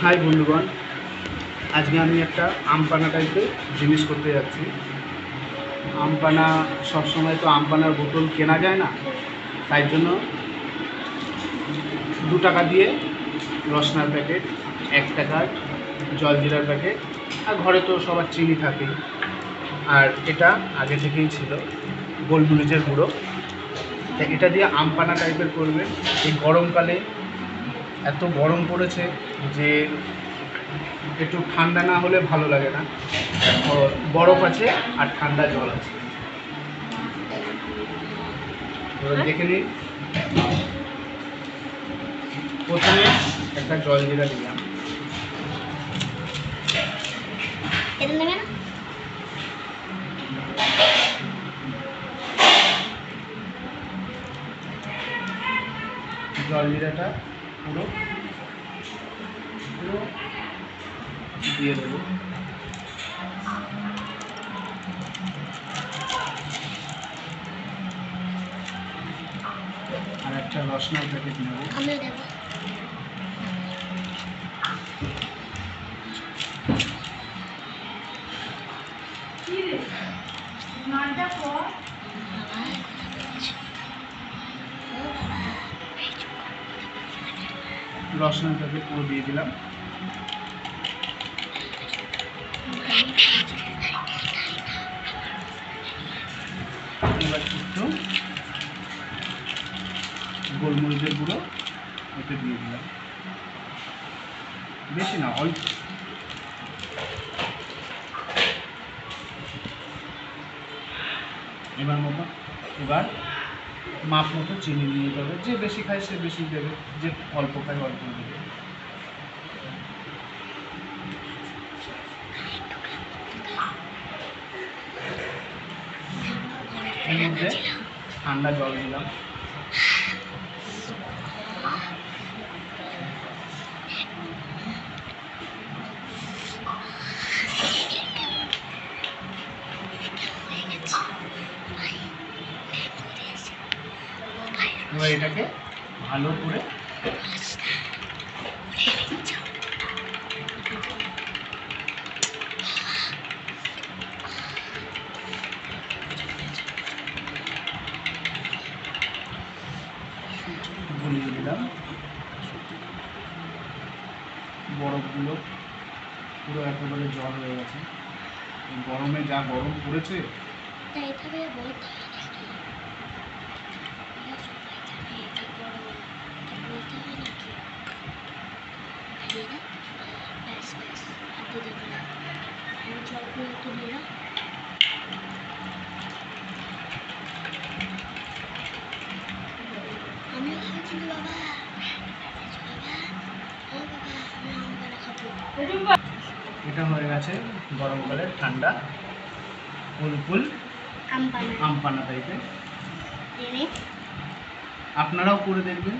High বন্ধুগণ। আজকে আমি একটা আমপানা টাইপের জিনিস করতে যাচ্ছি। আমপানা, সবসময় তো আমপানার বোতল কেনা যায় না, তাই জন্য দু টাকা দিয়ে রসনার প্যাকেট, এক টাকার জলজিরার প্যাকেট, আর ঘরে তো সবার চিনি থাকেই। আর এটা আগে থেকেই ছিল গোলমরিচের গুঁড়ো। এটা দিয়ে আমপানা টাইপের করবে এই গরমকালে এত গরম পড়েছে যে একটু ঠান্ডা না হলে ভালো লাগে না। বরফ আছে আর ঠান্ডা জল আছে। দেখে নিন প্রথমে একটা জল জিরা দিলাম জল জিরাটা পুরো পুরো দিয়ে দেবো। আর একটা রসনার প্যাকেট নেব। আমিও দেবো রসনার প্যাকেট পুরো দিয়ে দিলাম। এবার একটু গোলমরিচের গুঁড়ো ওতে দিয়ে দিলাম। বেশি না, অল্প। এবার মতো এবার মাপ মতো চিনি নিয়ে যাবে। যে বেশি খায় সে বেশি দেবে, যে অল্প খায় অল্প দেবে। এর মধ্যে ঠান্ডা জল দিলাম। এবার এটাকে ভালো করে গুলিয়ে বরফগুলো পুরো একেবারে জল হয়ে গেছে। গরমে যা গরম পড়েছে। এটা হয়ে গেছে গরমকালে ঠান্ডা বানা আমপানা। টাইপের আপনারাও করে দেখবেন।